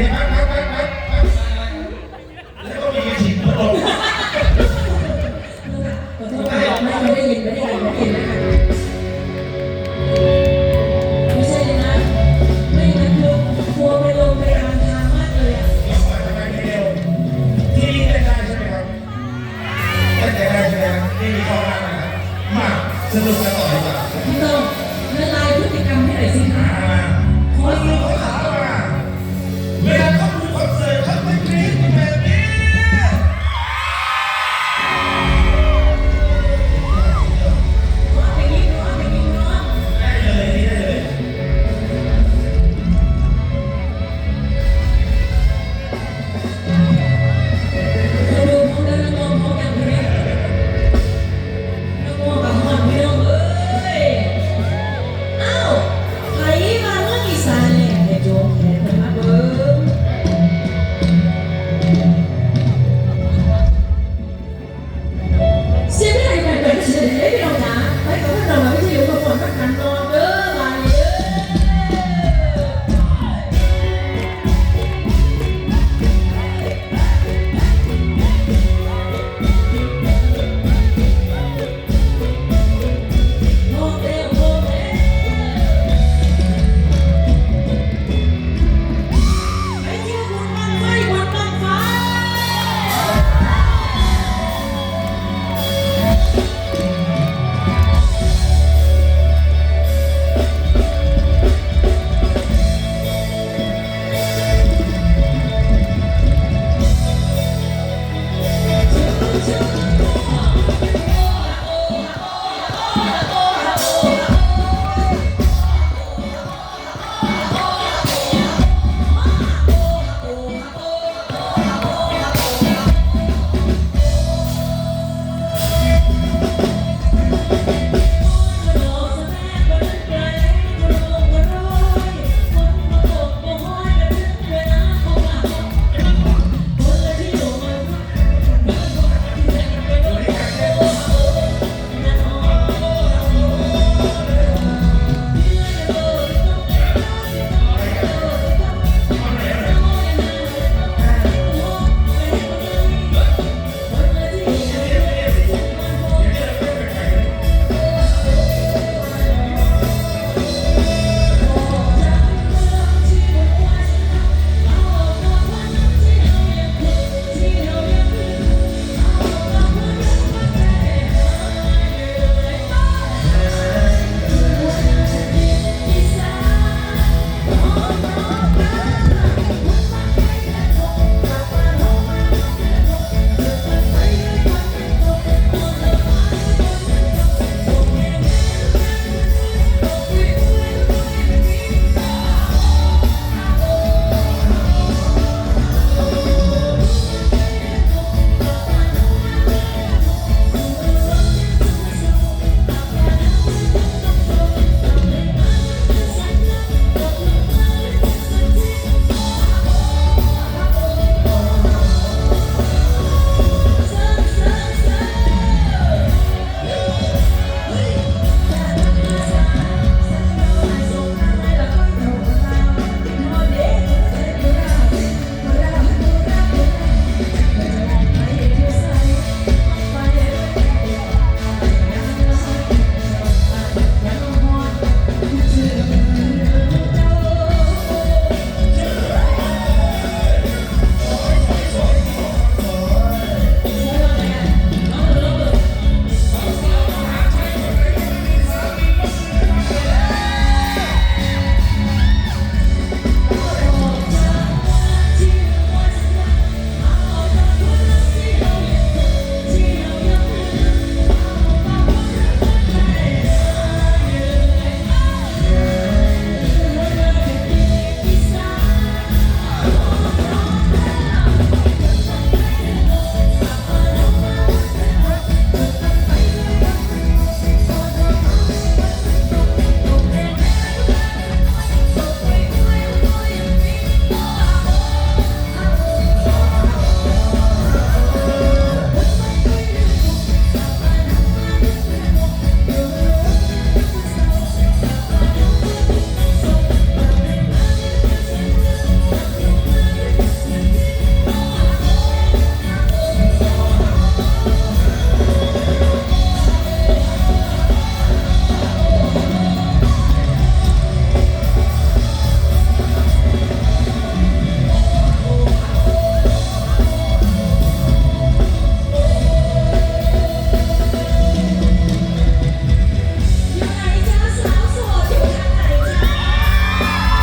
แล้วก็มีฉีดพัไม่ได้ยินไม่ได้ยินไม่ได้ยินไม่ใช่นะไม่งั้คือทัวไปลงไปตามทางมากเลยอะที่ได้ได้ใช่ไหมครับได้ได้ใช่ไหมนี่มีข้อห้ามนะมาสนุกกันต่อดีกว่าพี่ต้องละลายพฤติกรรมให้ไหนสิยสิคะขอ Yeah.